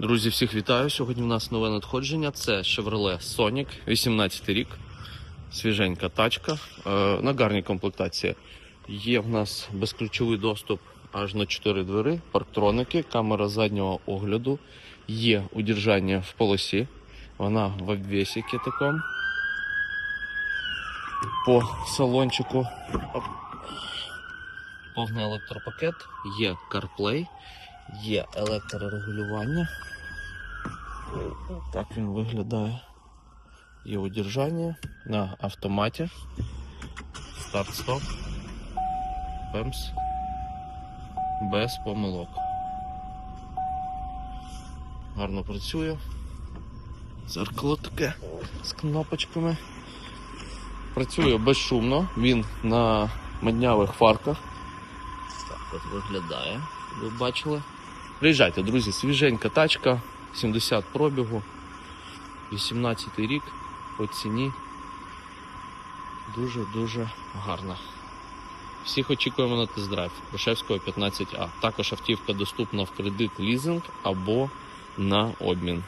Друзі, всіх вітаю. Сьогодні у нас нове надходження. Це Chevrolet Sonic, 18 рік. Свіженька тачка. Е, на гарній комплектації. Є в нас безключовий доступ аж на 4 двери, парктроники, камера заднього огляду. Є удержання в полосі. Вона в обвесіки такому. По салончику. Повний електропакет, є CarPlay, є електрорегулювання. Так він виглядає. Є удержання на автоматі. Старт-стоп. Пемс. Без помилок. Гарно працює. Зеркало таке з кнопочками. Працює безшумно, він на моднявих фарках. Так от виглядає, ви бачили. Приїжджайте, друзі, свіженька тачка, 70 пробігу, 18 рік по ціні. Дуже-дуже гарна. Всіх очікуємо на тест-драйв Грушевського 15А. Також автівка доступна в кредит лізинг або на обмін.